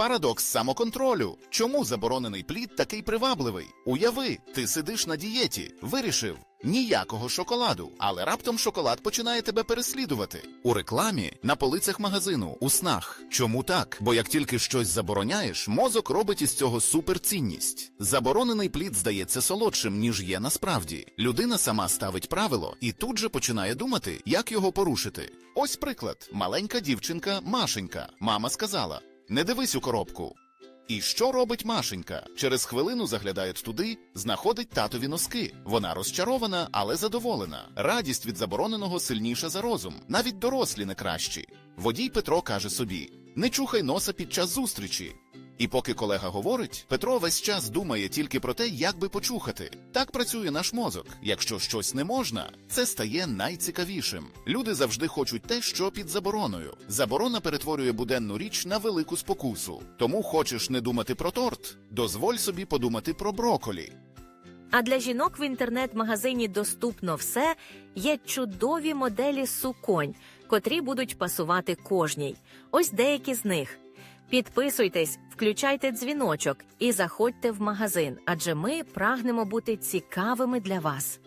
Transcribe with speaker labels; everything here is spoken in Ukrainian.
Speaker 1: Парадокс самоконтролю. Чому заборонений плід такий привабливий? Уяви, ти сидиш на дієті, вирішив. Ніякого шоколаду, але раптом шоколад починає тебе переслідувати. У рекламі, на полицях магазину, у снах. Чому так? Бо як тільки щось забороняєш, мозок робить із цього суперцінність. Заборонений плід здається солодшим, ніж є насправді. Людина сама ставить правило і тут же починає думати, як його порушити. Ось приклад: маленька дівчинка Машенька. Мама сказала: Не дивись у коробку. І що робить Машенька? Через хвилину заглядає туди, знаходить татові носки. Вона розчарована, але задоволена. Радість від забороненого сильніша за розум. Навіть дорослі не кращі. Водій Петро каже собі: не чухай носа під час зустрічі. І поки колега говорить, Петро весь час думає тільки про те, як би почухати. Так працює наш мозок. Якщо щось не можна, це стає найцікавішим. Люди завжди хочуть те, що під забороною. Заборона перетворює буденну річ на велику спокусу. Тому хочеш не думати про торт, дозволь собі подумати про броколі.
Speaker 2: А для жінок в інтернет-магазині доступно все є чудові моделі суконь, котрі будуть пасувати кожній. Ось деякі з них. Підписуйтесь, включайте дзвіночок і заходьте в магазин, адже ми прагнемо бути цікавими для вас.